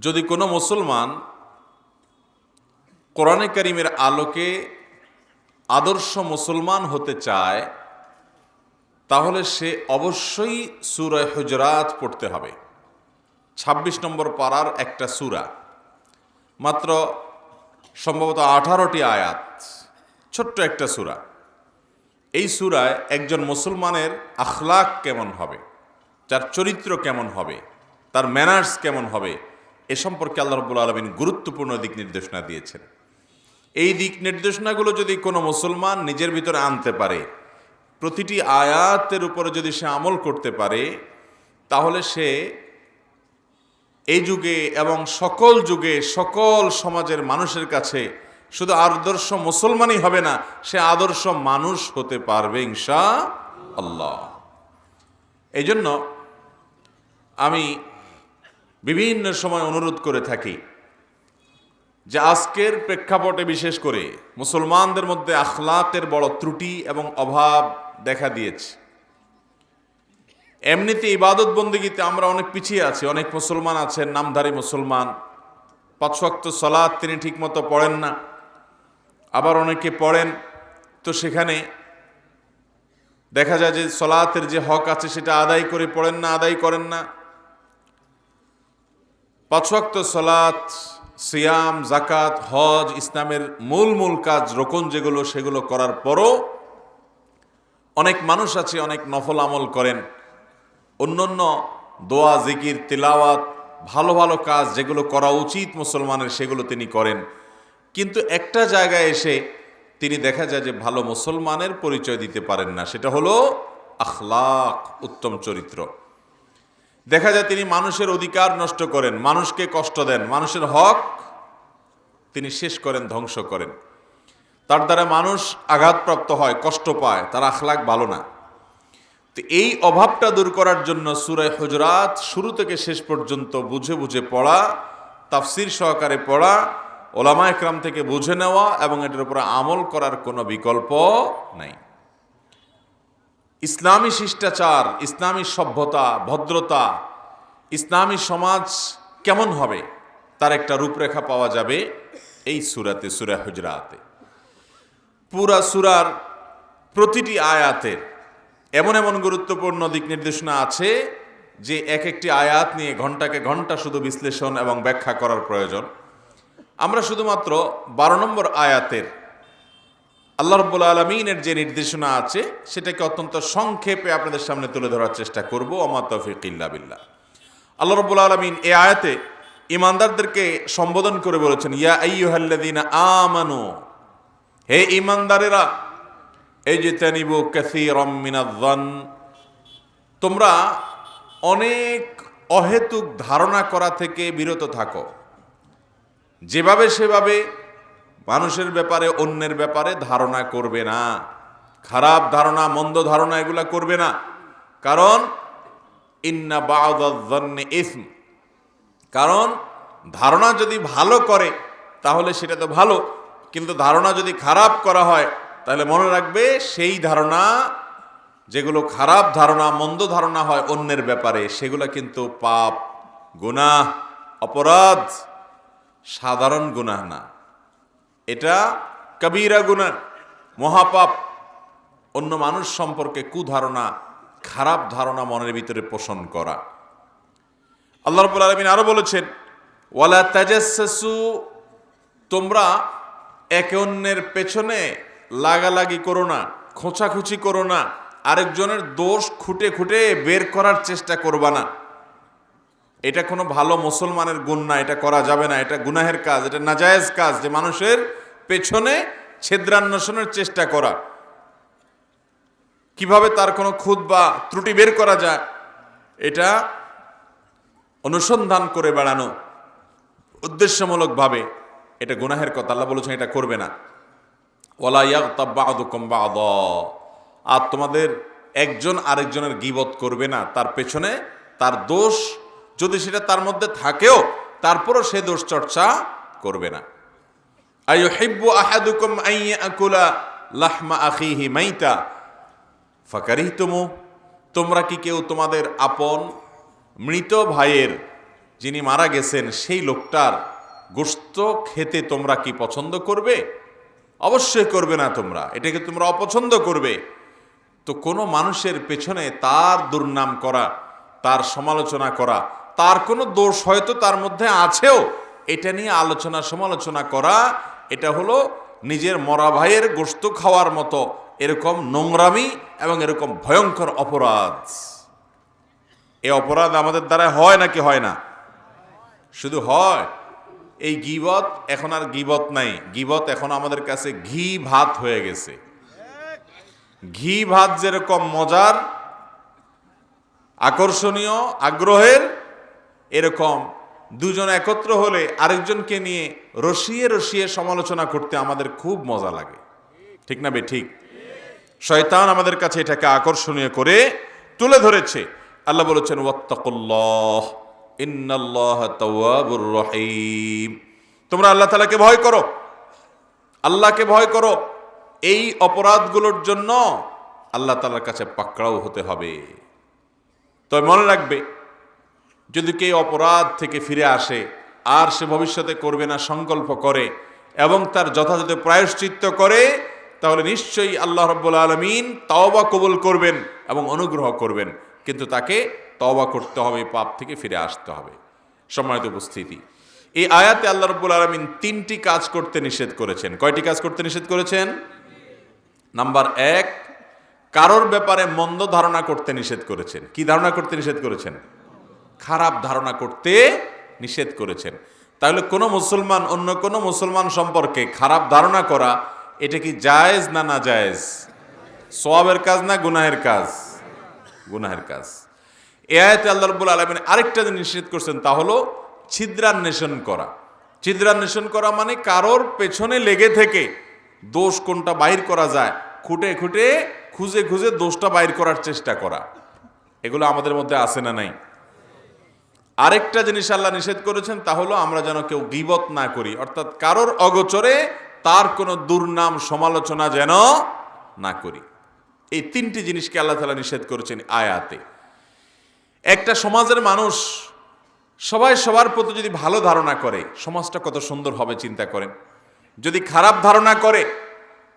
যদি কোনো মুসলমান কোরআনে করিমের আলোকে আদর্শ মুসলমান হতে চায়, তাহলে সে অবশ্যই সুরায় হুজরাত পড়তে হবে। ২৬ নম্বর পাড়ার একটা সুরা। মাত্র সম্ভবত আঠারোটি আয়াত, ছোট্ট একটা সুরা। এই সুরায় একজন মুসলমানের আখলাক কেমন হবে, তার চরিত্র কেমন হবে, তার ম্যানার্স কেমন হবে এ সম্পর্কে আল্লাহ রব্বুল আলমিন গুরুত্বপূর্ণ দিক নির্দেশনা দিয়েছেন। এই দিক নির্দেশনাগুলো যদি কোনো মুসলমান নিজের ভিতরে আনতে পারে, প্রতিটি আয়াতের উপরে যদি সে আমল করতে পারে, তাহলে সে এই যুগে এবং সকল যুগে সকল সমাজের মানুষের কাছে শুধু আদর্শ মুসলমানই হবে না, সে আদর্শ মানুষ হতে পারবে ইনশা আল্লাহ এই জন্য আমি বিভিন্ন সময় অনুরোধ করে থাকি যে আজকের প্রেক্ষাপটে বিশেষ করে মুসলমানদের মধ্যে আখলাতের বড় ত্রুটি এবং অভাব দেখা দিয়েছে। এমনিতে ইবাদত বন্দিগিতে আমরা অনেক পিছিয়ে আছি, অনেক মুসলমান আছেন, নামধারী মুসলমান। পাঁচশক্ত সলাদ তিনি ঠিকমতো পড়েন না, আবার অনেকে পড়েন। তো সেখানে দেখা যায় যে সলাতের যে হক আছে সেটা আদায় করে পড়েন না, আদায় করেন না। পাঁচওয়াক্ত সলাত, সিয়াম জাকাত হজ ইসলামের মূল মূল কাজ, রোকন যেগুলো, সেগুলো করার পরও অনেক মানুষ আছে, অনেক নফল আমল করেন। অন্যান্য দোয়া, জিকির, তিলাওয়াত, ভালো ভালো কাজ যেগুলো করা উচিত মুসলমানের, সেগুলো তিনি করেন। কিন্তু একটা জায়গায় এসে তিনি দেখা যায় যে ভালো মুসলমানের পরিচয় দিতে পারেন না, সেটা হলো আখলাক, উত্তম চরিত্র। দেখা যায় তিনি মানুষের অধিকার নষ্ট করেন, মানুষকে কষ্ট দেন, মানুষের হক তিনি শেষ করেন, ধ্বংস করেন। তার দ্বারা মানুষ আঘাতপ্রাপ্ত হয়, কষ্ট পায়, তার আখলাক ভালো না। তো এই অভাবটা দূর করার জন্য সুরায় হজরাত শুরু থেকে শেষ পর্যন্ত বুঝে বুঝে পড়া, তাফসির সহকারে পড়া, ওলামা একরাম থেকে বুঝে নেওয়া এবং এটার উপরে আমল করার কোনো বিকল্প নাই। ইসলামী শিষ্টাচার, ইসলামী সভ্যতা, ভদ্রতা, ইসলামী সমাজ কেমন হবে? তার একটা রূপরেখা পাওয়া যাবে এই সুরাতে, সুরা হুজরাতে। পুরা সুরার প্রতিটি আয়াতের এমন এমন গুরুত্বপূর্ণ দিক নির্দেশনা আছে যে এক একটি আয়াত নিয়ে ঘন্টাকে ঘণ্টা শুধু বিশ্লেষণ এবং ব্যাখ্যা করার প্রয়োজন। আমরা শুধুমাত্র বারো নম্বর আয়াতের আল্লাহ রব্বুল আলমিনের যে নির্দেশনা আছে, সেটাকে অত্যন্ত সংক্ষেপে আপনাদের সামনে তুলে ধরার চেষ্টা করব। অমা তফিক ইল্লা বিল্লাহ। আল্লাহ রব্বুল আলমিন এ আয়াতে ইমানদারদেরকে সম্বোধন করে বলেছেন, ইয়া আইয়ুহাল্লাযীনা আমানু, হে ইমানদারেরা এই যে তানিবু কাসীরাম মিনায-যন তোমরা অনেক অহেতুক ধারণা করা থেকে বিরত থাকো। যেভাবে সেভাবে মানুষের ব্যাপারে, অন্যের ব্যাপারে ধারণা করবে না। খারাপ ধারণা, মন্দ ধারণা এগুলা করবে না। কারণ, ইন্না বাউদ্দন্নে ইসম। কারণ, ধারণা যদি ভালো করে, তাহলে সেটা তো ভালো। কিন্তু ধারণা যদি খারাপ করা হয়, তাহলে মনে রাখবে সেই ধারণা, যেগুলো খারাপ ধারণা, মন্দ ধারণা হয় অন্যের ব্যাপারে, সেগুলো কিন্তু পাপ, গুনাহ, অপরাধ, সাধারণ গুনাহ না। এটা কবিরা গুনাহ মহাপাপ। অন্য মানুষ সম্পর্কে কুধারণা, খারাপ ধারণা মনের ভিতরে পোষণ করা। আল্লাহ রবুল আলমিন আরও বলেছেন, ওয়ালা তাজাসু তোমরা একে অন্যের পেছনে লাগালাগি করো না, খোঁচাখুচি করো না, আরেকজনের দোষ খুঁটে খুঁটে বের করার চেষ্টা করবা না। এটা কোনো ভালো মুসলমানের গুণ না, এটা করা যাবে না, এটা গুনাহের কাজ, এটা নাজায়েজ কাজ যে মানুষের পেছনে ছেদ্রান্বেষণের চেষ্টা করা। কীভাবে তার কোনো খুদ বা ত্রুটি বের করা যায়, এটা অনুসন্ধান করে বেড়ানো উদ্দেশ্যমূলকভাবে এটা গুনাহের কথা, আল্লাহ বলেছেন এটা করবে না। আর তোমাদের একজন আরেকজনের গিবত করবে না, তার পেছনে তার দোষ যদি সেটা তার মধ্যে থাকেও, তারপরও সে দোষ চর্চা করবে না। আইয়ু হিব্বু আহাদুকুম আইয়াকুলা লাহমা আখিহি মাইতা। ফাকারিহতুমু, তোমরা কি কেউ তোমাদের আপন মৃত ভাইয়ের যিনি মারা গেছেন, সেই লোকটার গোস্ত খেতে তোমরা কি পছন্দ করবে? অবশ্যই করবে না তোমরা, এটাকে তোমরা অপছন্দ করবে। তো কোনো মানুষের পেছনে তার দুর্নাম করা, তার সমালোচনা করা তার কোনো দোষ হয়তো তার মধ্যে আছেও, এটা নিয়ে আলোচনা সমালোচনা করা, এটা হলো নিজের মরা ভাইয়ের গোস্ত খাওয়ার মতো এরকম নোংরামি এবং এরকম ভয়ঙ্কর অপরাধ। এই অপরাধ আমাদের দ্বারা হয় নাকি হয় না? শুধু হয়। এই গিবত এখন আর গিবত নাই। গিবত এখন আমাদের কাছে ঘি ভাত হয়ে গেছে। ঘি ভাত যেরকম মজার, আকর্ষণীয়, আগ্রহের এরকম দুজন একত্র হলে আরেকজনকে নিয়ে রসিয়ে রসিয়ে সমালোচনা করতে আমাদের খুব মজা লাগে। ঠিক না বে? ঠিক। শয়তান আমাদের কাছে এটাকে আকর্ষণীয় করে তুলে ধরেছে। আল্লাহ বলেছেন তোমরা আল্লাহ তালাকে ভয় করো। আল্লাহকে ভয় করো। এই অপরাধগুলোর জন্য আল্লাহ তাআলার কাছে পাকড়াও হতে হবে। তবে মনে রাখবে যদি কেউ অপরাধ থেকে ফিরে আসে, আর সে ভবিষ্যতে করবে না সংকল্প করে এবং তার যথাযথ প্রায়শ্চিত্ত করে, তাহলে নিশ্চয়ই আল্লাহ রব্বুল আলমিন তওবা কবুল করবেন এবং অনুগ্রহ করবেন। কিন্তু তাকে তওবা করতে হবে, পাপ থেকে ফিরে আসতে হবে। সম্মানিত উপস্থিতি, এই আয়াতে আল্লাহ রব্বুল আলমিন তিনটি কাজ করতে নিষেধ করেছেন। কয়টি কাজ করতে নিষেধ করেছেন? নাম্বার এক, কারোর ব্যাপারে মন্দ ধারণা করতে নিষেধ করেছেন। কি ধারণা করতে নিষেধ করেছেন? খারাপ ধারণা করতে নিষেধ করেছেন। তাহলে কোনো মুসলমান, অন্য কোনো মুসলমান সম্পর্কে খারাপ ধারণা করা, এটা কি জায়েজ না না জায়েজ? সোয়াবের কাজ না গুনাহের কাজ? গুনাহের কাজ। এ আয়তে আল্লাহ রব্বুল আলমিন আরেকটা জিনিস নিষেধ করছেন, তা হলো ছিদ্রান্বেষণ করা। ছিদ্রান্বেষণ করা মানে কারোর পেছনে লেগে থেকে দোষ কোনটা বাইর করা যায়, খুঁটে খুঁটে খুঁজে খুঁজে দোষটা বাইর করার চেষ্টা করা। এগুলো আমাদের মধ্যে আসে না নাই? আরেকটা জিনিস আল্লাহ নিষেধ করেছেন, তা হলো আমরা যেন কেউ গিবত না করি। অর্থাৎ কারোর অগোচরে তার কোনো দুর্নাম সমালোচনা যেন না করি। এই তিনটি জিনিসকে আল্লাহ তালা নিষেধ করেছেন আয়াতে। একটা সমাজের মানুষ সবাই সবার প্রতি যদি ভালো ধারণা করে, সমাজটা কত সুন্দর হবে চিন্তা করেন। যদি খারাপ ধারণা করে,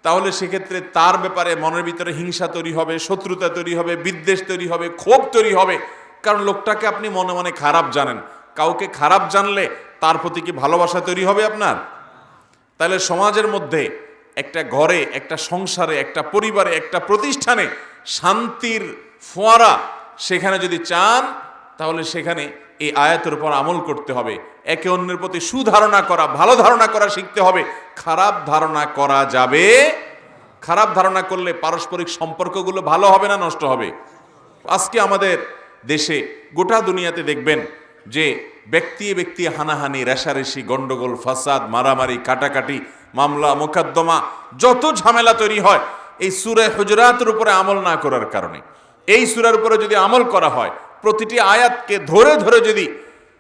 তাহলে সেক্ষেত্রে তার ব্যাপারে মনের ভিতরে হিংসা তৈরি হবে, শত্রুতা তৈরি হবে, বিদ্বেষ তৈরি হবে, ক্ষোভ তৈরি হবে। কারণ লোকটাকে আপনি মনে মনে খারাপ জানেন। কাউকে খারাপ জানলে তার প্রতি কি ভালোবাসা তৈরি হবে আপনার? তাহলে সমাজের মধ্যে একটা ঘরে, একটা সংসারে, একটা পরিবারে, একটা প্রতিষ্ঠানে শান্তির ফোয়ারা সেখানে যদি চান, তাহলে সেখানে এই আয়াতের উপর আমল করতে হবে। একে অন্যের প্রতি সুধারণা করা, ভালো ধারণা করা শিখতে হবে। খারাপ ধারণা করা যাবে। খারাপ ধারণা করলে পারস্পরিক সম্পর্কগুলো ভালো হবে না নষ্ট হবে? আজকে আমাদের দেশে গোটা দুনিয়াতে দেখবেন যে ব্যক্তি ব্যক্তি হানাহানি, রেশারেশি, গন্ডগোল, ফাসাদ, মারামারি, কাটাকাটি, মামলা, মোকদ্দমা, যত ঝামেলা তৈরি হয়, এই সুরে হুজরাতের উপরে আমল না করার কারণে। এই সুরের উপরে যদি আমল করা হয়, প্রতিটি আয়াতকে ধরে ধরে যদি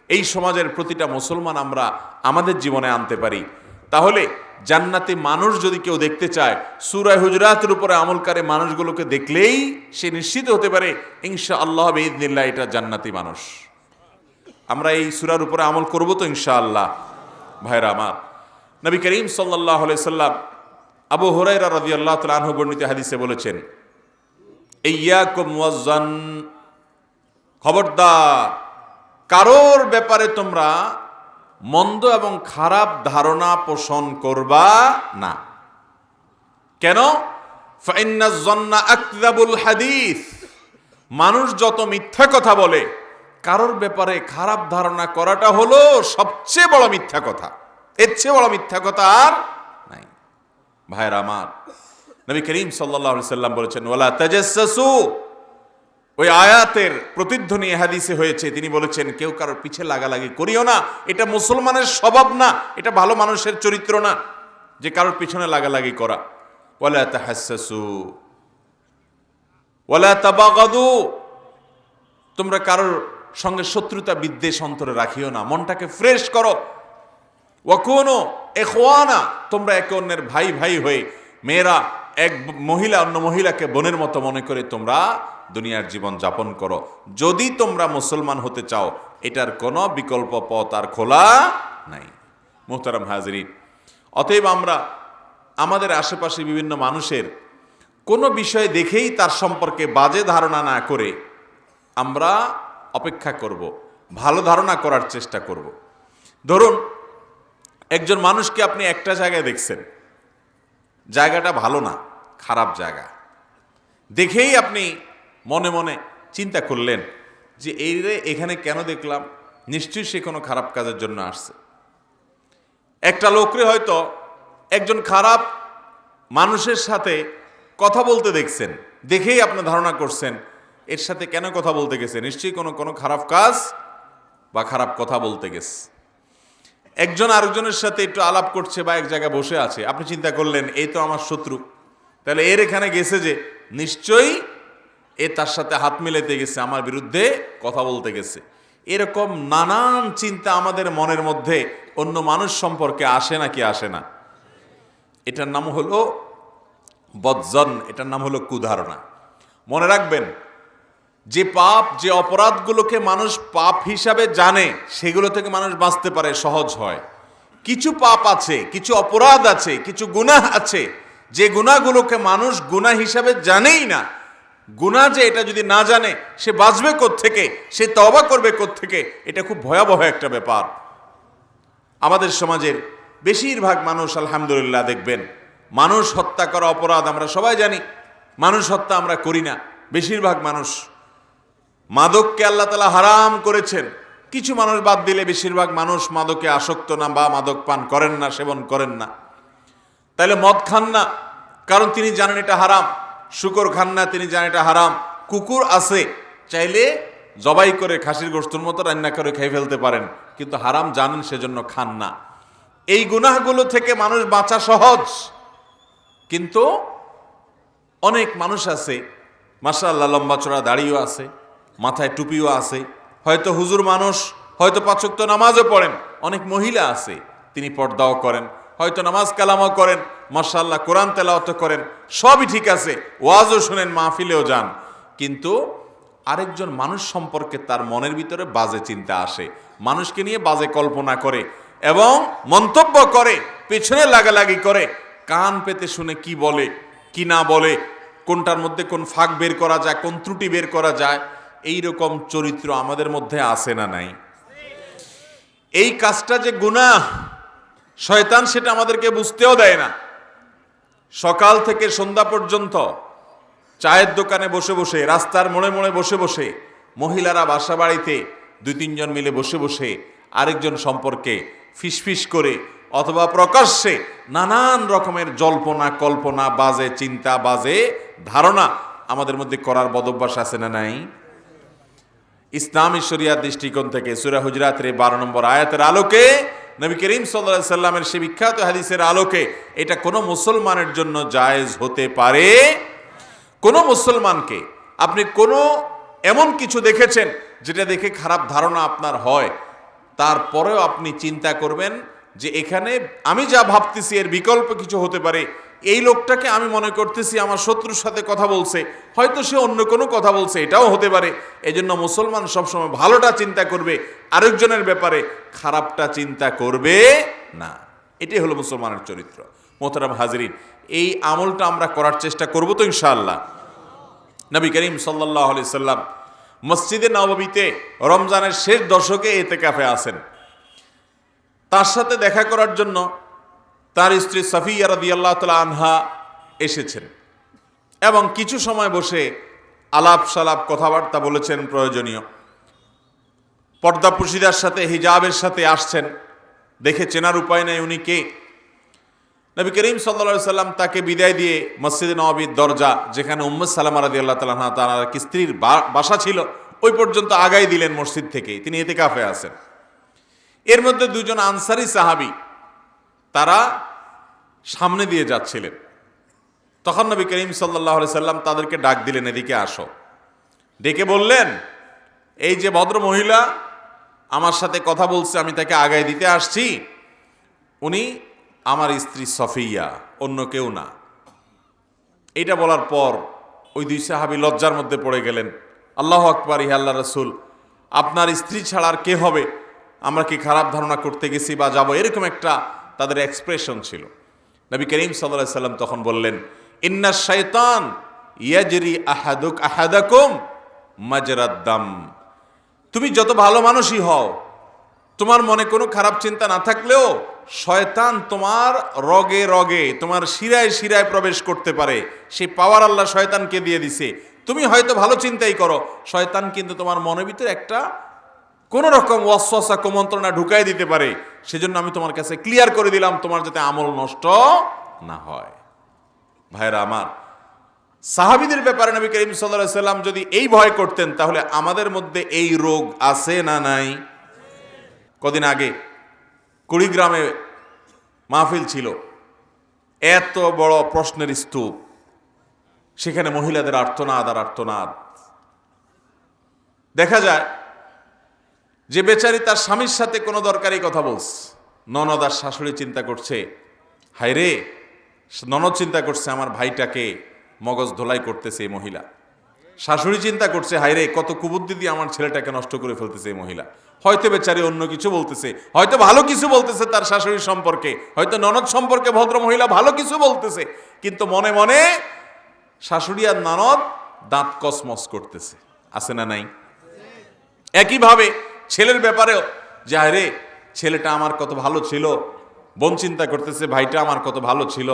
এই সমাজের প্রতিটা মুসলমান আমরা আমাদের জীবনে আনতে পারি, তাহলে জান্নাতে মানুষ যদি কেউ দেখতে চায়, সুরায় হুজরাতের উপরে আমলকারী মানুষগুলোকে দেখলেই সে নিশ্চিত হতে পারে ইনশা আল্লাহ বেদিল্লা এটা জান্নাতি মানুষ। আমরা এই সুরার উপরে আমল করব তো ইনশা আল্লাহ ভাইরা আমার, নবী করিম সাল্লাহ সাল্লাম আবু হরাইরা রাজি আল্লাহ তালহ বর্ণিত হাদিসে বলেছেন খবরদার, কারোর ব্যাপারে তোমরা মন্দ এবং খারাপ ধারণা পোষণ করবা না। কেন? হাদিস। মানুষ যত মিথ্যা কথা বলে, কারোর ব্যাপারে খারাপ ধারণা করাটা হলো সবচেয়ে বড় মিথ্যা কথা। এর চেয়ে বড় মিথ্যা কথা আর নাই। ভাইয়ের আমার, নবী করিম সাল্লাহ সাল্লাম বলেছেন ওলা তেজস্সু ওই আয়াতের প্রতিধ্বনি হাদিসে হয়েছে। তিনি বলেছেন, কেউ কারোর পিছে লাগালাগি করিও না। এটা মুসলমানের স্বভাব না। এটা ভালো মানুষের চরিত্র না। যে কারোর পিছনে লাগালাগি করা। তোমরা কারোর সঙ্গে শত্রুতা বিদ্বেষ অন্তরে রাখিও না। মনটাকে ফ্রেশ করো। ওয়াকুনো এখওয়ানা তোমরা একে অন্যের ভাই ভাই হয়ে, মেয়েরা এক মহিলা অন্য মহিলাকে বোনের মতো মনে করে তোমরা দুনিয়ার জীবন যাপন করো। যদি তোমরা মুসলমান হতে চাও, এটার কোনো বিকল্প পথ আর খোলা নাই। মোহতারাম হাজরিন, অতএব আমরা আমাদের আশেপাশে বিভিন্ন মানুষের কোনো বিষয় দেখেই তার সম্পর্কে বাজে ধারণা না করে আমরা অপেক্ষা করব, ভালো ধারণা করার চেষ্টা করব। ধরুন, একজন মানুষকে আপনি একটা জায়গায় দেখছেন, জায়গাটা ভালো না, খারাপ জায়গা। দেখেই আপনি মনে মনে চিন্তা করলেন যে এই রে এখানে কেন দেখলাম? নিশ্চয়ই সে কোনো খারাপ কাজের জন্য আসছে। একটা লোকরে হয়তো একজন খারাপ মানুষের সাথে কথা বলতে দেখছেন, দেখেই আপনি ধারণা করছেন, এর সাথে কেন কথা বলতে গেছে? নিশ্চয়ই কোনো কোনো খারাপ কাজ বা খারাপ কথা বলতে গেছে। একজন আরেকজনের সাথে একটু আলাপ করছে বা এক জায়গায় বসে আছে, আপনি চিন্তা করলেন, এই তো আমার শত্রু। তাহলে এর এখানে গেছে যে নিশ্চয়ই এ তার সাথে হাত মিলাতে গেছে, আমার বিরুদ্ধে কথা বলতে গেছে। এরকম নানান চিন্তা আমাদের মনের মধ্যে অন্য মানুষ সম্পর্কে আসে না কি আসে না। এটার নাম হলো বজ্জন, এটার নাম হলো কুধারণা। মনে রাখবেন, যে পাপ, যে অপরাধগুলোকে মানুষ পাপ হিসাবে জানে, সেগুলো থেকে মানুষ বাঁচতে পারে, সহজ হয়। কিছু পাপ আছে, কিছু অপরাধ আছে, কিছু গুনাহ আছে, যে গুণাগুলোকে মানুষ গুনাহ হিসাবে জানেই না। গুনাহ যে এটা যদি না জানে, সে বাঁচবে থেকে সে তবা করবে থেকে এটা খুব ভয়াবহ একটা ব্যাপার। আমাদের সমাজের বেশিরভাগ মানুষ, আলহামদুলিল্লাহ, দেখবেন, মানুষ হত্যা করা অপরাধ আমরা সবাই জানি, মানুষ হত্যা আমরা করি না। বেশিরভাগ মানুষ মাদককে আল্লাহ তালা হারাম করেছেন। কিছু মানুষ বাদ দিলে বেশিরভাগ মানুষ মাদকে আসক্ত না বা মাদক পান করেন না, সেবন করেন না। তাহলে মদ খান না, কারণ তিনি জানেন এটা হারাম। শুকর খান না, তিনি জানেন এটা হারাম। কুকুর আছে, চাইলে জবাই করে খাসির গোস্তর মতো রান্না করে খেয়ে ফেলতে পারেন, কিন্তু হারাম জানেন সেজন্য খান না। এই গুনাহগুলো থেকে মানুষ বাঁচা সহজ, কিন্তু অনেক মানুষ আছে মাসাল্লাহ লম্বা চড়া দাড়িও আছে, মাথায় টুপিও আছে, হয়তো হুজুর মানুষ, হয়তো পাচক্ত নামাজও পড়েন, অনেক মহিলা আছে, তিনি পর্দাও করেন। হয়তো নামাজ কালামও করেন মাসাল্লাহ কোরআন তেলাওয়াত করেন, সবই ঠিক আছে, ওয়াজও শুনেন, মাহফিলেও যান। কিন্তু আরেকজন মানুষ সম্পর্কে তার মনের ভিতরে বাজে চিন্তা আসে। মানুষকে নিয়ে বাজে কল্পনা করে এবং মন্তব্য করে, পেছনে লাগালাগি করে, কান পেতে শুনে কি বলে, কি না বলে, কোনটার মধ্যে কোন ফাঁক বের করা যায়, কোন ত্রুটি বের করা যায় এই রকম চরিত্র আমাদের মধ্যে আসে না নাই? এই কাজটা যে গুনাহ শয়তান সেটা আমাদেরকে বুঝতেও দেয় না। সকাল থেকে সন্ধ্যা পর্যন্ত চায়ের দোকানে বসে বসে, রাস্তার মোড়ে মোড়ে বসে বসে, মহিলারা বাসা বাড়িতে দুই তিনজন মিলে বসে বসে আরেকজন সম্পর্কে ফিসফিস করে অথবা প্রকাশ্যে নানান রকমের জল্পনা, কল্পনা, বাজে চিন্তা, বাজে ধারণা আমাদের মধ্যে করার বদভ্যাস আছে না নাই? ইসলামী শরিয়ার দৃষ্টিকোণ থেকে সুরা হুজরাতের বারো নম্বর আয়াতের আলোকে নবী করিম সাল্লা সাল্লামের সে বিখ্যাত হাদিসের আলোকে এটা কোনো মুসলমানের জন্য জায়েজ হতে পারে? কোনো মুসলমানকে আপনি কোনো এমন কিছু দেখেছেন যেটা দেখে খারাপ ধারণা আপনার হয়? তারপরেও আপনি চিন্তা করবেন যে এখানে আমি যা ভাবতেছি এর বিকল্প কিছু হতে পারে এই লোকটাকে আমি মনে করতেছি আমার শত্রুর সাথে কথা বলছে। হয়তো সে অন্য কোনো কথা বলছে, এটাও হতে পারে। এজন্য মুসলমান সবসময় ভালোটা চিন্তা করবে, আরেকজনের ব্যাপারে খারাপটা চিন্তা করবে না। এটাই হলো মুসলমানের চরিত্র। মোহতারাম হাজরিন, এই আমলটা আমরা করার চেষ্টা করব তো ইনশাআল্লাহ। নবী করিম সাল্লাহ আলি সাল্লাম মসজিদে নববীতে রমজানের শেষ দশকে এতে কাফে আসেন তার সাথে দেখা করার জন্য তার স্ত্রী সাফিয়া রাদি আল্লাহ তালা আনহা এসেছেন এবং কিছু সময় বসে আলাপ সালাপ কথাবার্তা বলেছেন প্রয়োজনীয়। পর্দা পুশিদার সাথে, হিজাবের সাথে আসছেন। দেখে চেনার উপায় নেই উনি কে? নবী করিম সাল্লা সাল্লাম তাকে বিদায় দিয়ে মসজিদে নবাবির দরজা, যেখানে উম্মদ সালামা রাদি আল্লাহ তালা তার কি স্ত্রীর বাসা ছিল, ওই পর্যন্ত আগাই দিলেন মসজিদ থেকে তিনি এতে কাফে আসেন এর মধ্যে দুজন আনসারি সাহাবি তারা সামনে দিয়ে যাচ্ছিলেন। তখন নবী করিম সাল্লাহ সাল্লাম তাদেরকে ডাক দিলেন, এদিকে আসো। ডেকে বললেন, এই যে ভদ্র মহিলা আমার সাথে কথা বলছে, আমি তাকে আগায় দিতে আসছি। উনি আমার স্ত্রী সফিয়া, অন্য কেউ না। এটা বলার পর ওই দুই সাহাবি লজ্জার মধ্যে পড়ে গেলেন। আল্লাহ আকবর ইহা আল্লাহ রসুল, আপনার স্ত্রী ছাড়া আর কে হবে? আমরা কি খারাপ ধারণা করতে গেছি বা যাব? এরকম একটা তাদের এক্সপ্রেশন ছিল। নবী করিম সাল্লাহ সাল্লাম তখন বললেন, ইন্না শৈতান ইয়াজরি আহাদুক আহাদাকুম মাজরাদ্দাম তুমি যত ভালো মানুষই হও, তোমার মনে কোনো খারাপ চিন্তা না থাকলেও শয়তান তোমার রগে রগে, তোমার শিরায় শিরায় প্রবেশ করতে পারে। সেই পাওয়ার আল্লাহ শয়তানকে দিয়ে দিছে। তুমি হয়তো ভালো চিন্তাই করো, শয়তান কিন্তু তোমার মনের ভিতরে একটা কোন রকম ওয়াসওয়াসা কুমন্ত্রণা ঢুকাই দিতে পারে, সেজন্য আমি তোমার কাছে ক্লিয়ার করে দিলাম তোমার যাতে আমল নষ্ট না হয়। ভাইরা আমার, সাহাবিদের ব্যাপারে নবী করিম সাল্লাম যদি এই ভয় করতেন, তাহলে আমাদের মধ্যে এই রোগ আছে না নাই? কদিন আগে কুড়িগ্রামে মাহফিল ছিল, এত বড় প্রশ্নের স্তূপ। সেখানে মহিলাদের আর্তনাদ আর আর্তনাদ। দেখা যায় যে বেচারি তার স্বামীর সাথে কোনো দরকারি কথা বলছে ননদ আর শাশুড়ি চিন্তা করছে, হায় রে, ননদ চিন্তা করছে আমার ভাইটাকে মগজ ধোলাই করতেছে এই মহিলা। শাশুড়ি চিন্তা করছে হায়রে কত কুবুদ্ধি দিয়ে আমার ছেলেটাকে নষ্ট করে ফেলতেছে এই মহিলা। হয়তো বেচারি অন্য কিছু বলতেছে, হয়তো ভালো কিছু বলতেছে তার শাশুড়ি সম্পর্কে, হয়তো ননদ সম্পর্কে ভদ্র মহিলা ভালো কিছু বলতেছে, কিন্তু মনে মনে শাশুড়ি আর ননদ দাঁত কসমস করতেছে। আছে না নাই? একইভাবে ছেলের ব্যাপারেও যে রে, ছেলেটা আমার কত ভালো ছিল। বোন চিন্তা করতেছে, ভাইটা আমার কত ভালো ছিল।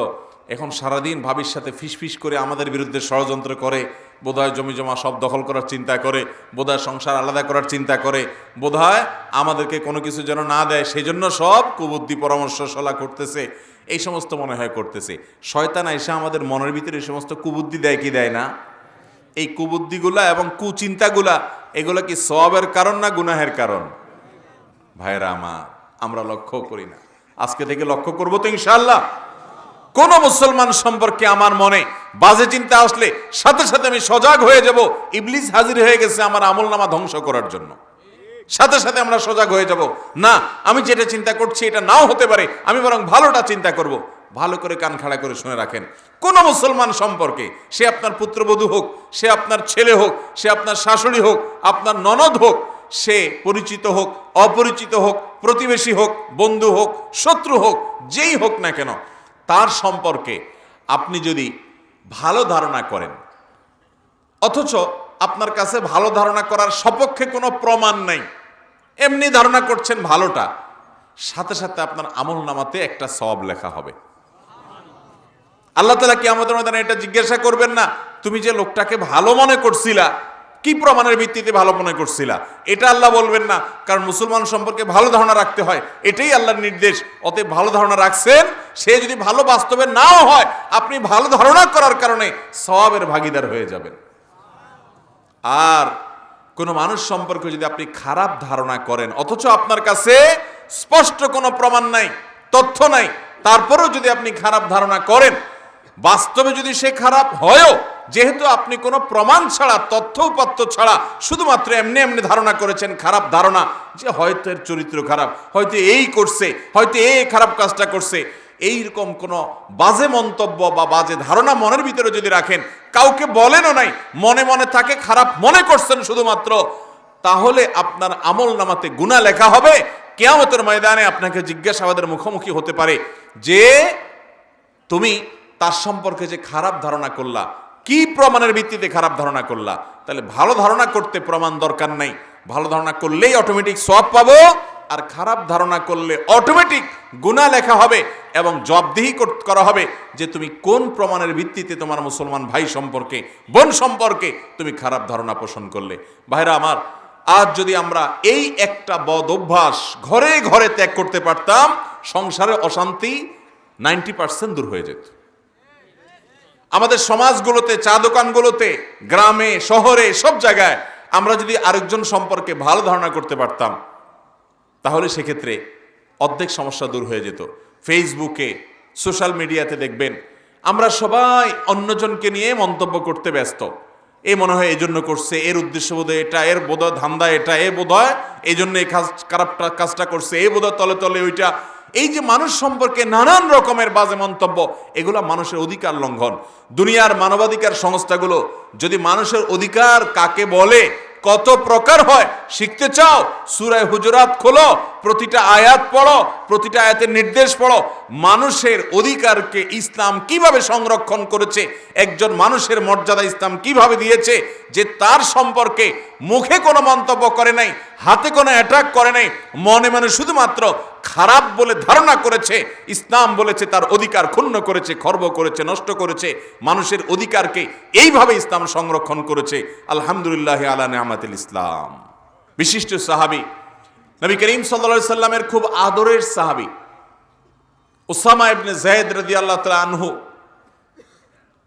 এখন সারাদিন ভাবির সাথে ফিসফিস করে আমাদের বিরুদ্ধে ষড়যন্ত্র করে, বোধহয় জমি জমা সব দখল করার চিন্তা করে, বোধহয় সংসার আলাদা করার চিন্তা করে। বোধহয় আমাদেরকে কোনো কিছু যেন না দেয় সেই জন্য সব কুবুদ্ধি পরামর্শ সলা করতেছে। এই সমস্ত মনে হয় করতেছে। শয়তান এসে আমাদের মনের ভিতরে এই সমস্ত কুবুদ্ধি দেয় কি দেয় না? এই কুবুদ্ধিগুলা এবং কুচিন্তাগুলা এগুলো কি সবের কারণ না গুনাহের কারণ? ভাইরা আমার, আমরা লক্ষ্য করি না। আজকে থেকে লক্ষ্য করব তো ইনশাল্লাহ কোন মুসলমান সম্পর্কে আমার মনে বাজে চিন্তা আসলে সাথে সাথে আমি সজাগ হয়ে যাব। ইবলিস হাজির হয়ে গেছে আমার আমল নামা ধ্বংস করার জন্য। সাথে সাথে আমরা সজাগ হয়ে যাব। না, আমি যেটা চিন্তা করছি এটা নাও হতে পারে, আমি বরং ভালোটা চিন্তা করব। ভালো করে কান খাড়া করে শুনে রাখেন। কোন মুসলমান সম্পর্কে, সে আপনার পুত্রবধূ হোক, সে আপনার ছেলে হোক, সে আপনার শাশুড়ি হোক, আপনার ননদ হোক, সে পরিচিত হোক, অপরিচিত হোক, প্রতিবেশী হোক, বন্ধু হোক, শত্রু হোক, যেই হোক না কেন, তার সম্পর্কে আপনি যদি ভালো ধারণা করেন, অথচ আপনার কাছে ভালো ধারণা করার সপক্ষে কোনো প্রমাণ নাই, এমনি ধারণা করছেন ভালোটা, সাথে সাথে আপনার আমল নামাতে একটা সব লেখা হবে। আল্লাহ তালা কি আমাদের ময়দানে এটা জিজ্ঞাসা করবেন না, তুমি যে লোকটাকে ভালো মনে করছিলা, কি প্রমাণের ভিত্তিতে ভালো মনে করছিলা? এটা আল্লাহ বলবেন না, কারণ মুসলমান সম্পর্কে ভালো ধারণা রাখতে হয়, এটাই আল্লাহর নির্দেশ। অতএব ভালো ধারণা রাখছেন, সে যদি ভালো বাস্তবে নাও হয়, আপনি ভালো ধারণা করার কারণে সবের ভাগিদার হয়ে যাবেন। আর কোনো মানুষ সম্পর্কে যদি আপনি খারাপ ধারণা করেন, অথচ আপনার কাছে স্পষ্ট কোনো প্রমাণ নাই, তথ্য নাই, তারপরেও যদি আপনি খারাপ ধারণা করেন বাস্তবে যদি সে খারাপ হয়ও, যেহেতু আপনি কোনো প্রমাণ ছাড়া, তথ্য উপাত্ত ছাড়া শুধুমাত্র এমনি এমনি ধারণা করেছেন, খারাপ ধারণা, যে হয়তো এর চরিত্র খারাপ, হয়তো এই করছে, হয়তো এই খারাপ কাজটা করছে, এইরকম কোনো বাজে মন্তব্য বা বাজে ধারণা মনের ভিতরে যদি রাখেন, কাউকে বলেনও নাই, মনে মনে তাকে খারাপ মনে করছেন শুধুমাত্র, তাহলে আপনার আমল নামাতে গুণা লেখা হবে, কেয়ামতের ময়দানে আপনাকে জিজ্ঞাসাবাদের মুখোমুখি হতে পারে, যে তুমি তার সম্পর্কে যে খারাপ ধারণা করলা, কি প্রমাণের ভিত্তিতে খারাপ ধারণা করলা? তাহলে ভালো ধারণা করতে প্রমাণ দরকার নাই। ভালো ধারণা করলেই অটোমেটিক সব পাবো, আর খারাপ ধারণা করলে অটোমেটিক গুণা লেখা হবে এবং জবদিহি করা হবে যে তুমি কোন প্রমাণের ভিত্তিতে তোমার মুসলমান ভাই সম্পর্কে, বোন সম্পর্কে তুমি খারাপ ধারণা পোষণ করলে। ভাইরা আমার, আজ যদি আমরা এই একটা বদ অভ্যাস ঘরে ঘরে ত্যাগ করতে পারতাম, সংসারে অশান্তি নাইনটি পার্সেন্ট দূর হয়ে যেত। আমাদের সমাজগুলোতে চা দোকানগুলোতে গ্রামে, শহরে, সব জায়গায় আমরা যদি আরেকজন সম্পর্কে ভালো ধারণা করতে পারতাম, তাহলে সেক্ষেত্রে অর্ধেক সমস্যা দূর হয়ে যেত। ফেসবুকে, সোশ্যাল মিডিয়াতে দেখবেন, আমরা সবাই অন্যজনকে নিয়ে মন্তব্য করতে ব্যস্ত। এ মনে হয় এই জন্য করছে, এর উদ্দেশ্য বোধহয় এটা, এর বোধহয় ধান্দা এটা, এ বোধহয় এই জন্য এই কাজ, খারাপটা, কাজটা করছে, এ বোধহয় তলে তলে ওইটা। এই যে মানুষ সম্পর্কে নানান রকমের বাজে মন্তব্য, এগুলো মানুষের অধিকার লঙ্ঘন। দুনিয়ার মানবাধিকার সংস্থাগুলো যদি মানুষের অধিকার কাকে বলে, কত প্রকার হয়, শিখতে চাও, সুরায় হুজরাত খোলো প্রতিটা আয়াত পড়ো, প্রতিটা আয়াতের নির্দেশ পড়ো। মানুষের অধিকারকে ইসলাম কীভাবে সংরক্ষণ করেছে? একজন মানুষের মর্যাদা ইসলাম কীভাবে দিয়েছে? যে তার সম্পর্কে মুখে কোনো মন্তব্য করে নাই, হাতে কোনো অ্যাটাক করে নাই, মনে মনে শুধুমাত্র খারাপ বলে ধারণা করেছে, ইসলাম বলেছে তার অধিকার ক্ষুণ্ণ করেছে, খর্ব করেছে, নষ্ট করেছে। মানুষের অধিকারকে এইভাবে ইসলাম সংরক্ষণ করেছে। আলহামদুলিল্লাহ আলা নেহামাতুল ইসলাম। বিশিষ্ট সাহাবি নবী করিম সাল্লা সাল্লামের খুব আদরের সাহাবি। ওসামা ইবনে জায়দ রদি আল্লাহ তালা আনহু,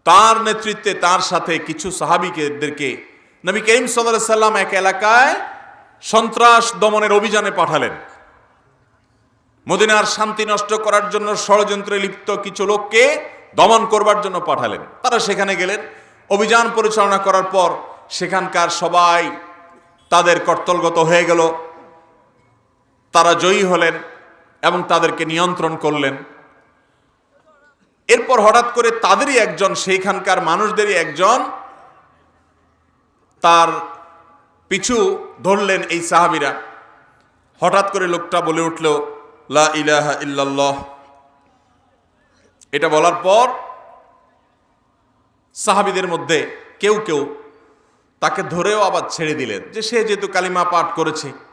তার নেতৃত্বে তার সাথে কিছু সাহাবিকেদেরকে নবী করিম সাল্লাহ সাল্লাম এক এলাকায় সন্ত্রাস দমনের অভিযানে পাঠালেন। মদিনার শান্তি নষ্ট করার জন্য ষড়যন্ত্রে লিপ্ত কিছু লোককে দমন করবার জন্য পাঠালেন। তারা সেখানে গেলেন। অভিযান পরিচালনা করার পর সেখানকার সবাই তাদের কর্তলগত হয়ে গেল। তারা জয়ী হলেন এবং তাদেরকে নিয়ন্ত্রণ করলেন। এরপর হঠাৎ করে তাদেরই একজন, সেইখানকার মানুষদেরই একজন তার পিছু ধরলেন এই সাহাবিরা। হঠাৎ করে লোকটা বলে উঠল, লা ইলাহা ইল্লাল্লাহ। এটা বলার পর সাহাবিদের মধ্যে কেউ কেউ তাকে ধরেও আবার ছেড়ে দিলেন যে সে যেহেতু কালিমা পাঠ করেছে।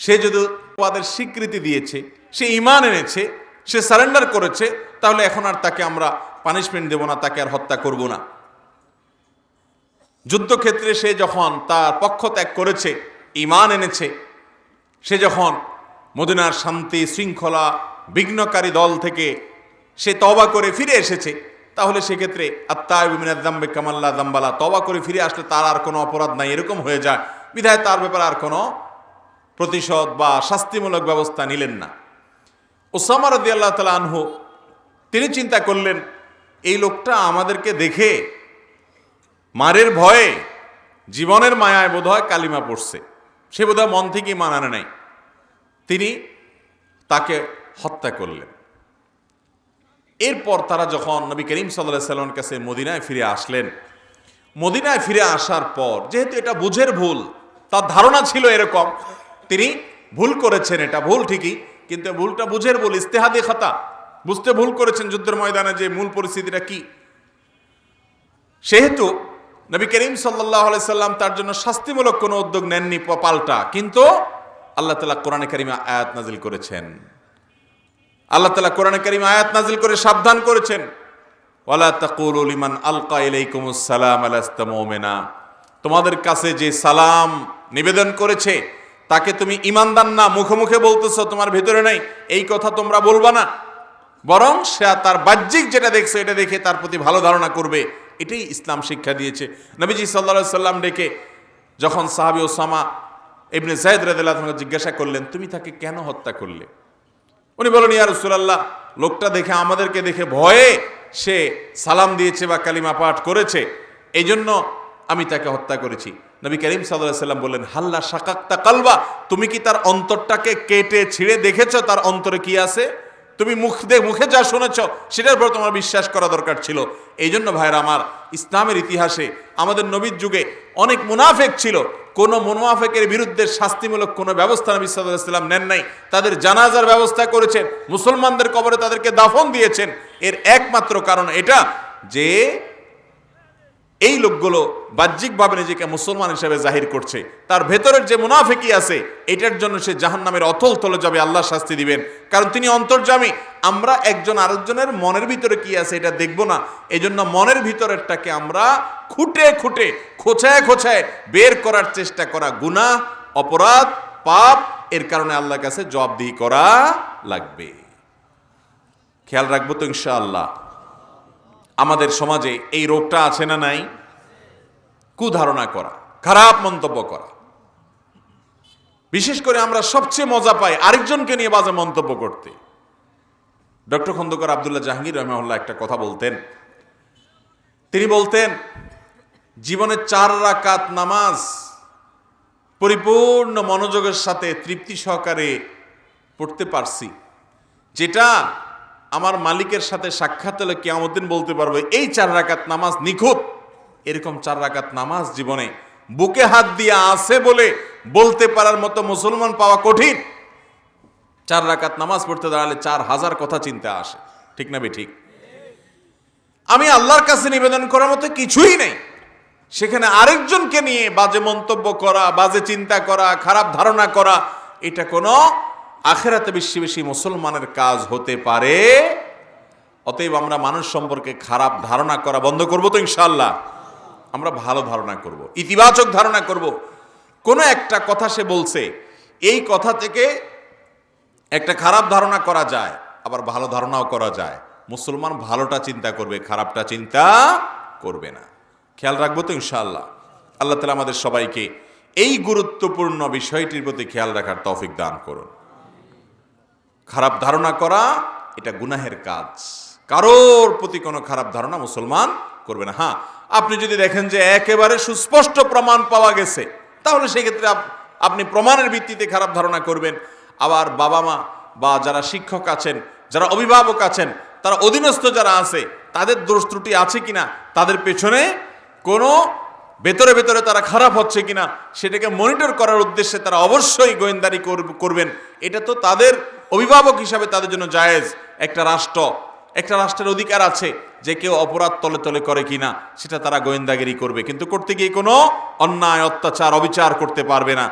সে যদি তাদের স্বীকৃতি দিয়েছে, সে ইমান এনেছে, সে সারেন্ডার করেছে, তাহলে এখন আর তাকে আমরা পানিশমেন্ট দেব না, তাকে আর হত্যা করব না। যুদ্ধক্ষেত্রে সে যখন তার পক্ষ ত্যাগ করেছে, ইমান এনেছে, সে যখন মদিনার শান্তি শৃঙ্খলা বিঘ্নকারী দল থেকে সে তবা করে ফিরে এসেছে, তাহলে সেক্ষেত্রে আত্মাবিমিনাদ্দাম্বে কামাল্লা দাম্বালা তবা করে ফিরে আসলে তার আর কোনো অপরাধ নাই, এরকম হয়ে যায়। বিধায় তার ব্যাপারে আর কোনো প্রতিশোধ বা শাস্তিমূলক ব্যবস্থা নিলেন না। ওসামা রদি আল্লাহ তালা আনহু, তিনি চিন্তা করলেন, এই লোকটা আমাদেরকে দেখে মারের ভয়ে জীবনের মায়ায় বোধহয় কালিমা পড়ছে। সে বোধহয় মন থেকেই মানানে নাই। তিনি তাকে হত্যা করলেন। এরপর তারা যখন নবী করিম সাল্লাহ সাল্লামের কাছে মদিনায় ফিরে আসলেন, মদিনায় ফিরে আসার পর, যেহেতু এটা বুঝের ভুল, তার ধারণা ছিল এরকম তিনি ভুল করেছেন এটা, ভুল ঠিকই, কিন্তু ভুলটা বুঝের ভুল, ইস্তেহাদি খাতা। বুঝতে ভুল করেছেন যুদ্ধের ময়দানে যে মূল পরিস্থিতিটা কি। সেহেতু নবী করিম সাল্লাহ সাল্লাম তার জন্য শাস্তিমূলক কোনো উদ্যোগ নেননি পাল্টা, কিন্তু আল্লাহ তালা কোরআনে কারিমা আয়াত নাজিল করেছেন। আল্লাহ তালা কোরআনে কারিমা আয়াত নাজিল করে সাবধান করেছেন। সালাম তোমাদের কাছে যে সালাম নিবেদন করেছে তাকে তুমি ইমানদার না মুখে বলতেছো, তোমার ভেতরে নাই, এই কথা তোমরা বলবা না। বরং সে তার বাহ্যিক যেটা দেখছে, এটা দেখে তার প্রতি ভালো ধারণা করবে। এটাই ইসলাম শিক্ষা দিয়েছে। নবীজি সাল্লা সাল্লাম ডেকে যখন সাহাবি ওসামা ইবনে জায়দ রাদিল্লাহ জিজ্ঞাসা করলেন, তুমি তাকে কেন হত্যা করলে? উনি বলেন ইয়া রসুলাল্লাহ, লোকটা দেখে, আমাদেরকে দেখে ভয়ে সে সালাম দিয়েছে বা কালিমা পাঠ করেছে। এই জন্য আমি তাকে হত্যা করেছি। নবী করিম সাল্লাম বললেন, হাল্লা শাকাক্তা কালবা। তুমি কি তার অন্তরটাকে কেটে ছিঁড়ে দেখেছ? তার অন্তরে কি আছে? তুমি মুখ দিয়ে মুখে যা শুনেছ, সেটার উপর তোমার বিশ্বাস করা দরকার ছিল। এই জন্য ভাইরা আমার, ইসলামের ইতিহাসে আমাদের নবীর যুগে অনেক মুনাফেক ছিল। কোন মুনাফেকের বিরুদ্ধে শাস্তিমূলক কোনো ব্যবস্থা নবী সাল্লাম নেন নাই। তাদের জানাজার ব্যবস্থা করেছেন, মুসলমানদের কবরে তাদেরকে দাফন দিয়েছেন। এর একমাত্র কারণ এটা যে এই লোকগুলো বাহ্যিকভাবে নিজেকে মুসলমান হিসেবে জাহির করছে। তার ভেতরের যে মুনাফেকি আছে, এটার জন্য সে জাহান নামের অতল তলে যাবে, আল্লাহ শাস্তি দিবেন। কারণ তিনি অন্তর্জামী। আমরা একজন আরেকজনের মনের ভিতরে কি আছে এটা দেখব না। এই জন্য মনের ভিতরেরটাকে আমরা খুঁটে খুঁটে, খোঁচায় খোঁচায় বের করার চেষ্টা করা গুনাহ, অপরাধ, পাপ, এর কারণে আল্লাহর কাছে জবাবদিহি করা লাগবে। খেয়াল রাখব তো ইনশাআল্লাহ। আমাদের সমাজে এই রোগটা আছে না নাই? কুধারণা করা, খারাপ মন্তব্য করা। বিশেষ করে আমরা সবচেয়ে মজা পাই আরেকজনকে নিয়ে বাজে মন্তব্য করতে। ডক্টর খন্দকার আবদুল্লাহ জাহাঙ্গীর রহমাউল্লাহ একটা কথা বলতেন। তিনি বলতেন, জীবনে চার রাকাত নামাজ পরিপূর্ণ মনোযোগের সাথে তৃপ্তি সহকারে পড়তে পারছি। যেটা আমার মালিকের সাথে সাক্ষাৎ হলে কেয়ামুদ্দিন বলতে পারবে, এই চার রাকাত নামাজ নিখুঁত। এরকম চার রাকাত নামাজ জীবনে বুকে হাত দিয়ে আছে বলে বলতে পারার মতো মুসলমান পাওয়া কঠিন। চার রাকাত নামাজ পড়তে দাঁড়ালে চার হাজার কথা চিন্তা আসে। ঠিক না বে ঠিক? আমি আল্লাহর কাছে নিবেদন করার মতো কিছুই নেই। সেখানে আরেকজনকে নিয়ে বাজে মন্তব্য করা, বাজে চিন্তা করা, খারাপ ধারণা করা, এটা কোনো আখেরাতে বেশি বেশি মুসলমানের কাজ হতে পারে। অতএব আমরা মানুষ সম্পর্কে খারাপ ধারণা করা বন্ধ করব তো ইনশাল্লাহ আমরা ভালো ধারণা করব, ইতিবাচক ধারণা করব। কোনো একটা কথা সে বলছে, এই কথা থেকে একটা খারাপ ধারণা করা যায়, আবার ভালো ধারণাও করা যায়। মুসলমান ভালোটা চিন্তা করবে, খারাপটা চিন্তা করবে না। খেয়াল রাখব তো ইনশাল্লাহ আল্লাহ তালা আমাদের সবাইকে এই গুরুত্বপূর্ণ বিষয়টির প্রতি খেয়াল রাখার তৌফিক দান করুন। খারাপ ধারণা করা, এটা গুনাহের কাজ। কারোর প্রতি কোনো খারাপ ধারণা মুসলমান করবে না। হ্যাঁ আপনি যদি দেখেন যে একেবারে সুস্পষ্ট প্রমাণ পাওয়া গেছে, তাহলে সেক্ষেত্রে আপ- আপনি প্রমাণের ভিত্তিতে খারাপ ধারণা করবেন। আবার বাবা মা বা যারা শিক্ষক আছেন, যারা অভিভাবক আছেন, তারা অধীনস্থ যারা আছে, তাদের দোষ ত্রুটি আছে কিনা, তাদের পেছনে কোনো ভেতরে ভেতরে তারা খারাপ হচ্ছে কিনা সেটাকে মনিটর করার উদ্দেশ্যে তারা অবশ্যই গোয়েন্দারি করব- করবেন। এটা তো তাদের অভিভাবক হিসাবে তাদের জন্য জায়েজ একটা রাষ্ট্র। একটা রাষ্ট্রের অধিকার আছে যে কেউ অপরাধ তলে তলে করে কিনা, সেটা তারা গোয়েন্দাগিরি করবে। কিন্তু করতে গিয়ে কোনো অন্যায়, অত্যাচার, অবিচার করতে পারবে না।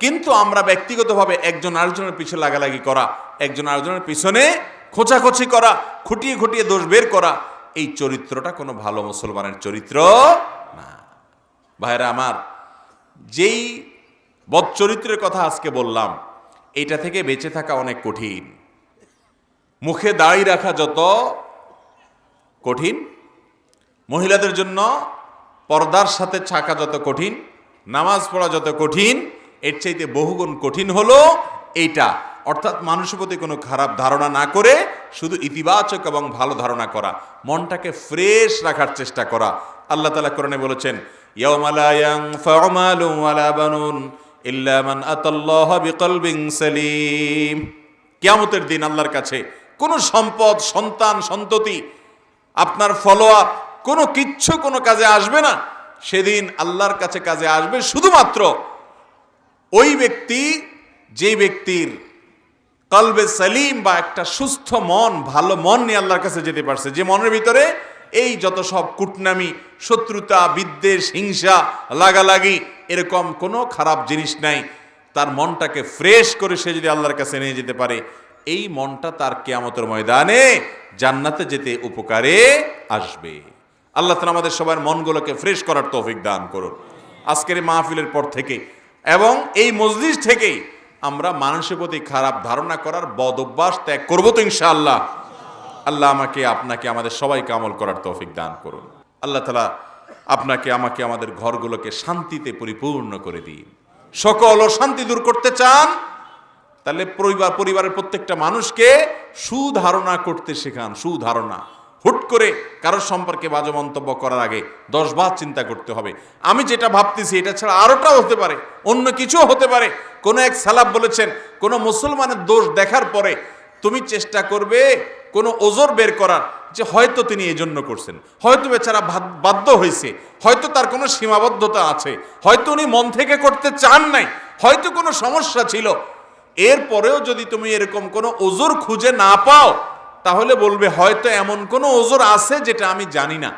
কিন্তু আমরা ব্যক্তিগতভাবে একজন আরেকজনের পিছনে লাগালাগি করা, একজন আরেকজনের পিছনে খোঁচাখোঁচি করা, খুঁটিয়ে খুঁটিয়ে দোষ বের করা, এই চরিত্রটা কোনো ভালো মুসলমানের চরিত্র ভাইরা আমার, যেই বদচরিত্রের কথা আজকে বললাম, এটা থেকে বেঁচে থাকা অনেক কঠিন। মুখে দাড়ি রাখা যত কঠিন, মহিলাদের জন্য পর্দার সাথে ছাকা যত কঠিন, নামাজ পড়া যত কঠিন, এর চাইতে বহুগুণ কঠিন হলো এইটা। অর্থাৎ মানুষের প্রতি কোনো খারাপ ধারণা না করে শুধু ইতিবাচক এবং ভালো ধারণা করা, মনটাকে ফ্রেশ রাখার চেষ্টা করা। আল্লাহ তালা কোরআনে বলেছেন কিয়ামতের দিন আল্লাহর কাছে কোনো সম্পদ, সন্তান, সন্ততি, আপনার ফলোয়ার কোনো কিচ্ছু, কোনো কাজে আসবে না। সেদিন আল্লাহর কাছে কাজে আসবে শুধুমাত্র ওই ব্যক্তি যে ব্যক্তির কলবে সালিম বা একটা সুস্থ মন, ভালো মন নিয়ে আল্লাহর কাছে যেতে পারছে। যে মনের ভিতরে এই যত সব কুটনামি, শত্রুতা, বিদ্বেষ, হিংসা, লাগালাগি, এরকম কোনো খারাপ জিনিস নাই। তার মনটাকে ফ্রেশ করে সে যদি আল্লাহর কাছে নিয়ে যেতে পারে, এই মনটা তার কেয়ামতের ময়দানে জান্নাতে যেতে উপকারে আসবে। আল্লাহ তালা আমাদের সবার মনগুলোকে ফ্রেশ করার তৌফিক দান করুন। আজকের মাহফিলের পর থেকে এবং এই মজলিস থেকেই আমরা মানুষের প্রতি খারাপ ধারণা করার বদ অভ্যাস ত্যাগ করব তো ইনশাআল্লাহ। আল্লাহ আমাকে, আপনাকে, আমাদের সবাইকে আমল করার তৌফিক দান করুন। আল্লাহ তালা আপনাকে, আমাকে, আমাদের ঘরগুলোকে শান্তিতে পরিপূর্ণ করে দিন। সকল অশান্তি দূর করতে চান, তাহলে পরিবার, পরিবারের প্রত্যেকটা মানুষকে সুধারণা করতে শেখান, সুধারণা। হুট করে কারোর সম্পর্কে বাজে মন্তব্য করার আগে দশ বার চিন্তা করতে হবে। আমি যেটা ভাবতেছি, এটা ছাড়া আরোটাও হতে পারে, অন্য কিছুও হতে পারে। কোনো এক সালাব বলেছেন, কোনো মুসলমানের দোষ দেখার পরে তুমি চেষ্টা করবে কোনো ওজোর বের করার যে হয়তো তিনি এই জন্য করছেন। হয়তো বেচারা বাধ্য হয়েছে হয়তো তার কোনো সীমাবদ্ধতা আছে। হয়তো উনি মন থেকে করতে চান নাই। হয়তো কোনো সমস্যা ছিল। এরপরেও যদি তুমি এরকম কোনো ওজোর খুঁজে না পাও, তাহলে বলবে, হয়তো এমন কোনো ওজোর আছে যেটা আমি জানি না।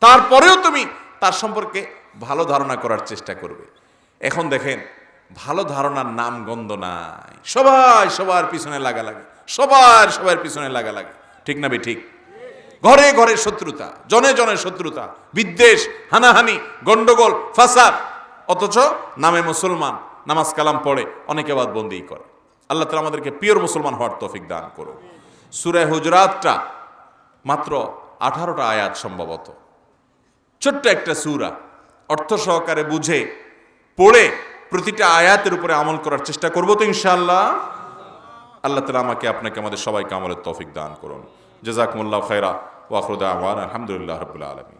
তারপরেও তুমি তার সম্পর্কে ভালো ধারণা করার চেষ্টা করবে। এখন দেখেন, ভালো ধারণার নাম গন্ধ নাই। সবাই সবার পিছনে লাগা লাগে। সবার সবার পিছনে লাগা লাগে। ঠিক না বে ঠিক? ঘরে ঘরে শত্রুতা, জনে জনে শত্রুতা, বিদ্বেষ, হানাহানি, গন্ডগোল, ফাসাদ। অথচ নামে মুসলমান, নামাজ কালাম পড়ে, অনেকে বাদ বন্দি করে। আল্লাহ তালা আমাদেরকে পিওর মুসলমান হওয়ার তৌফিক দান করুন সুরায় হুজরাতটা মাত্র আঠারোটা আয়াত সম্ভবত। ছোট্ট একটা সুরা, অর্থ সহকারে বুঝে, পড়ে প্রতিটা আয়াতের উপরে আমল করার চেষ্টা করব তো ইনশাআল্লাহ। আল্লাহ তালা আমাকে আপনাকে আমাদের সবাইকে আমলের তফিক দান করুন। জেজাকমুল্লাহ খাইরা ওয়াখরুদা আওয়ান আলহামদুলিল্লাহ রবুল্লা আলমী